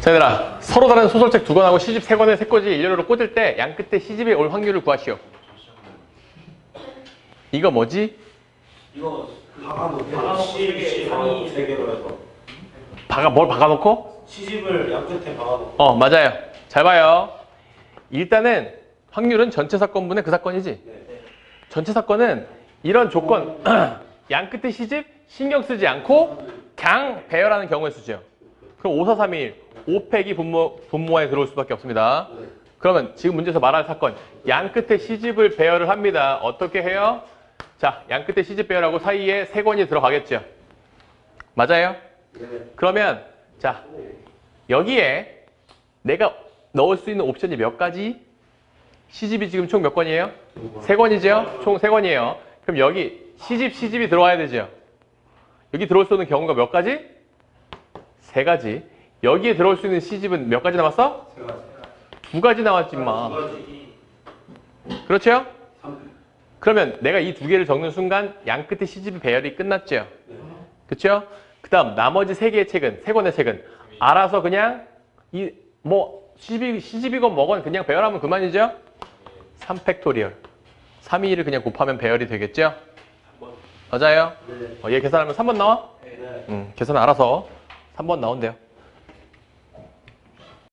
자, 얘들아. 서로 다른 소설책 두 권하고 시집 세 권을 세 권지 일렬로 꽂을 때 양 끝에 시집이 올 확률을 구하시오. 이거 뭐지? 이거 박아놓고 시집 상이 세 개로 해서 박아, 뭘 박아놓고? 시집을 양 끝에 박아놓고 어, 맞아요. 잘 봐요. 일단은 확률은 전체 사건분의 그 사건이지. 전체 사건은 이런 조건, 양 끝에 시집 신경 쓰지 않고 그냥 배열하는 경우의 수죠. 그럼 5, 4, 3, 1, 5팩이 분모, 분모에 들어올 수밖에 없습니다. 그러면 지금 문제에서 말할 사건, 양 끝에 시집을 배열을 합니다. 어떻게 해요? 자, 양 끝에 시집 배열하고 사이에 세 권이 들어가겠죠. 맞아요? 그러면 자, 여기에 내가 넣을 수 있는 옵션이 몇 가지? 시집이 지금 총 몇 권이에요? 세 권이죠? 총 세 권이에요. 그럼 여기 시집, 시집이 들어와야 되죠? 여기 들어올 수 있는 경우가 몇 가지? 세 가지. 여기에 들어올 수 있는 시집은 몇 가지 남았어? 두 가지 나왔지, 마. 그렇죠? 그러면 내가 이 두 개를 적는 순간 양 끝에 시집 배열이 끝났죠? 그렇죠? 그 다음 나머지 세 개의 책은, 세 권의 책은 알아서 그냥 이 뭐 시집이, 시집이건 뭐건 그냥 배열하면 그만이죠? 3팩토리얼. 3, 2를 그냥 곱하면 배열이 되겠죠? 맞아요? 어, 얘 계산하면 3번 나와? 응, 계산 알아서 3번 나온대요.